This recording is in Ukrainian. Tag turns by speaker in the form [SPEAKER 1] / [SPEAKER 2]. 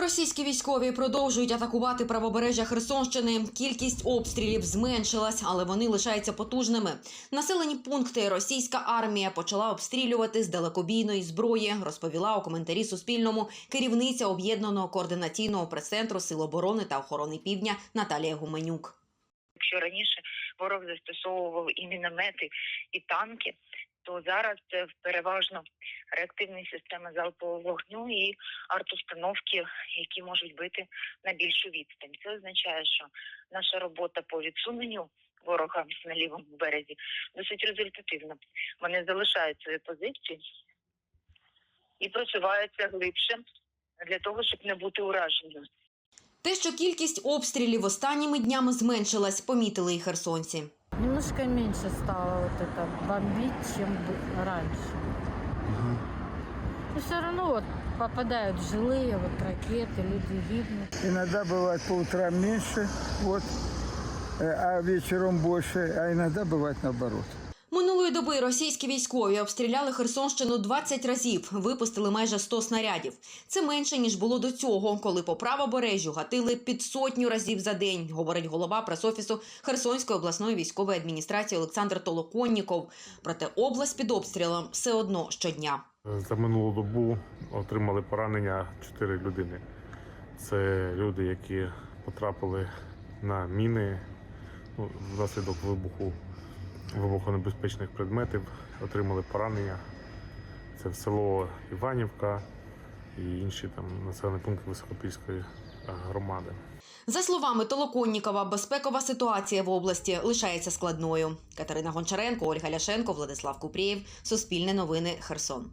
[SPEAKER 1] Російські військові продовжують атакувати правобережжя Херсонщини. Кількість обстрілів зменшилась, але вони лишаються потужними. Населені пункти російська армія почала обстрілювати з далекобійної зброї, розповіла у коментарі Суспільному керівниця об'єднаного координаційного прес-центру Сил оборони та охорони Півдня Наталія Гуменюк.
[SPEAKER 2] Якщо раніше ворог застосовував і міномети, і танки, то зараз це переважно реактивні системи залпового вогню і артустановки, які можуть бити на більшу відстань. Це означає, що наша робота по відсуненню ворога на лівому березі досить результативна. Вони залишають свої позиції і просуваються глибше для того, щоб не бути ураженими.
[SPEAKER 1] Те, що кількість обстрілів останніми днями зменшилась, помітили і херсонці.
[SPEAKER 3] Немножко меньше стало вот это бомбить, чем раньше. Но все равно вот попадают жилые вот ракеты, люди гибнут.
[SPEAKER 4] Иногда бывает по утрам меньше, вот, э, а вечером больше, а иногда бывает наоборот.
[SPEAKER 1] Минулої доби російські військові обстріляли Херсонщину 20 разів, випустили майже 100 снарядів. Це менше ніж було до цього, коли по правобережжю гатили під сотню разів за день, говорить голова пресофісу Херсонської обласної військової адміністрації Олександр Толоконніков. Проте область під обстрілом все одно щодня.
[SPEAKER 5] За минулу добу отримали поранення 4 людини. Це люди, які потрапили на міни ну, внаслідок вибуху вибухонебезпечних предметів, отримали поранення. Це в село Іванівка і інші там населені пункти Високопільської е, громади.
[SPEAKER 1] За словами Толоконнікова, безпекова ситуація в області лишається складною. Катерина Гончаренко, Ольга Ляшенко, Владислав Купрієв. Суспільне новини. Херсон.